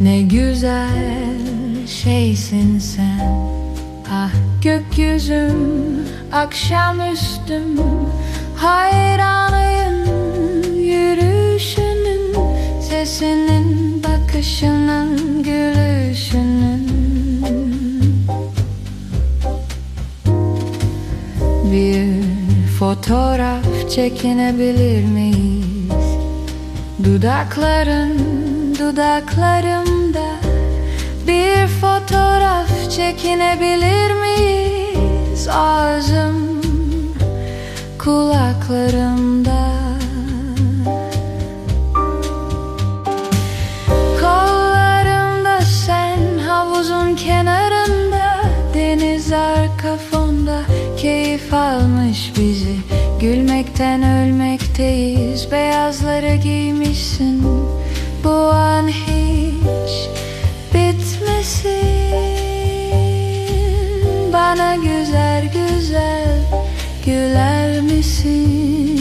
Ne güzel şeysin sen. Ah gökyüzüm akşamüstüm. Hayranıyım yürüyüşünün Sesinin bakışının gülüşünün. Bir fotoğraf çekinebilir miyiz? Dudakların dudaklarımda Bir fotoğraf çekinebilir miyiz? Ağzım kulaklarımda. Kollarımda sen havuzun kenarında Deniz arka fonda keyif almış bizi. Gülmekten ölmekteyiz beyazları giymişsin Bu an hiç bitmesin Bana güzel güzel güler misin?